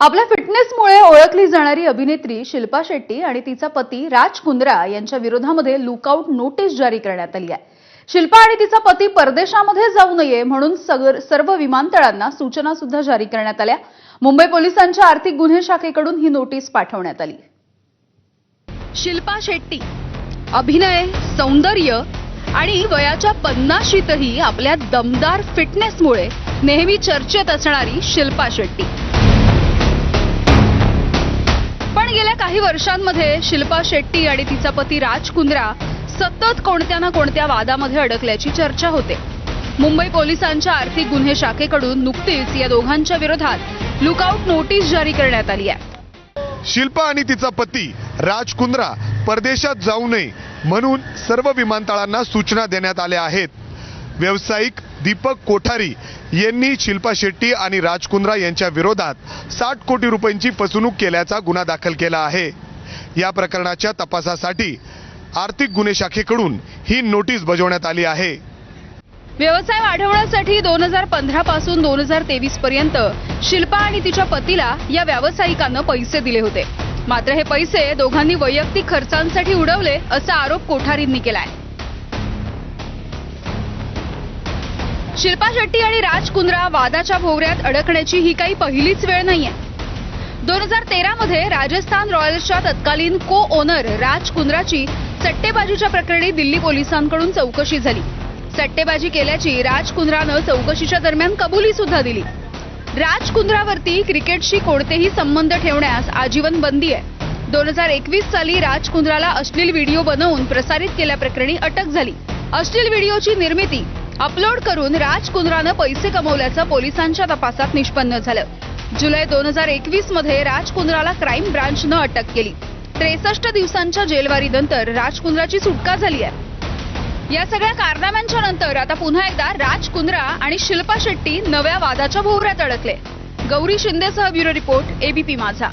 आपल्या फिटनेसमुळे ओळखली जाणारी अभिनेत्री शिल्पा शेट्टी आणि तिचा पती राज कुंद्रा यांच्या विरोधामध्ये लुकआउट नोटीस जारी करण्यात आली आहे. शिल्पा आणि तिचा पती परदेशामध्ये जाऊ नये म्हणून सर्व विमानतळांना सूचना सुद्धा जारी करण्यात आल्या. मुंबई पोलिसांच्या आर्थिक गुन्हे शाखेकडून ही नोटीस पाठवण्यात आली. शिल्पा शेट्टी अभिनय सौंदर्य आणि वयाच्या पन्नाशीतही आपल्या दमदार फिटनेसमुळे नेहमी चर्चेत असणारी शिल्पा शेट्टी. पण गेल्या काही वर्षांमध्ये शिल्पा शेट्टी आणि तिचा पती राज कुंद्रा सतत कोणत्या ना कोणत्या वादामध्ये अडकल्याची चर्चा होते. मुंबई पोलिसांच्या आर्थिक गुन्हे शाखेकडून नुकतीच या दोघांच्या विरोधात लुकआउट नोटीस जारी करण्यात आली आहे. शिल्पा आणि तिचा पती राज कुंद्रा परदेशात जाऊ नये म्हणून सर्व विमानतळांना सूचना देण्यात आल्या आहेत. व्यावसायिक दीपक कोठारी यांनी शिल्पा शेट्टी आणि राज कुंद्रा यांच्या विरोधात साठ कोटी रुपयांची फसवणूक केल्याचा गुन्हा दाखल केला आहे. या प्रकरणाच्या तपासासाठी आर्थिक गुन्हे शाखेकडून ही नोटीस बजावण्यात आली आहे. व्यवसाय वाढवण्यासाठी दोन हजार पंधरा पासून दोन हजार तेवीस पर्यंत शिल्पा आणि तिच्या पतीला या व्यावसायिकानं पैसे दिले होते. मात्र हे पैसे दोघांनी वैयक्तिक खर्चांसाठी उडवले असा आरोप कोठारींनी केलाय. शिल्पा शेट्टी आणि राज कुंद्रा वादाच्या भोवऱ्यात अडकण्याची ही काही पहिलीच वेळ नाहीये. दोन हजार तेरामध्ये राजस्थान रॉयल्सच्या तत्कालीन को ओनर राज कुंद्राची सट्टेबाजीच्या प्रकरणी दिल्ली पोलिसांकडून चौकशी झाली. सट्टेबाजी केल्याची राज कुंद्रानं चौकशीच्या दरम्यान कबुली सुद्धा दिली. राज कुंद्रावरती क्रिकेटशी कोणतेही संबंध ठेवण्यास आजीवन बंदी आहे. दोन हजार एकवीस साली राज कुंद्राला अश्लील व्हिडिओ बनवून प्रसारित केल्याप्रकरणी अटक झाली. अश्लील व्हिडिओची निर्मिती अपलोड करून राज कुंद्रानं पैसे कमवल्याचं पोलिसांच्या तपासात निष्पन्न झालं. जुलै दोन हजार एकवीसमध्ये राज कुंद्राला क्राईम ब्रांचनं अटक केली. त्रेसष्ट दिवसांच्या जेलवारीनंतर राज कुंद्राची सुटका झाली आहे. या सगळ्या कारनाम्यांच्या नंतर आता पुन्हा एकदा राज कुंद्रा आणि शिल्पा शेट्टी नव्या वादाच्या भोवऱ्यात अडकले. गौरी शिंदेसह ब्युरो रिपोर्ट एबीपी माझा.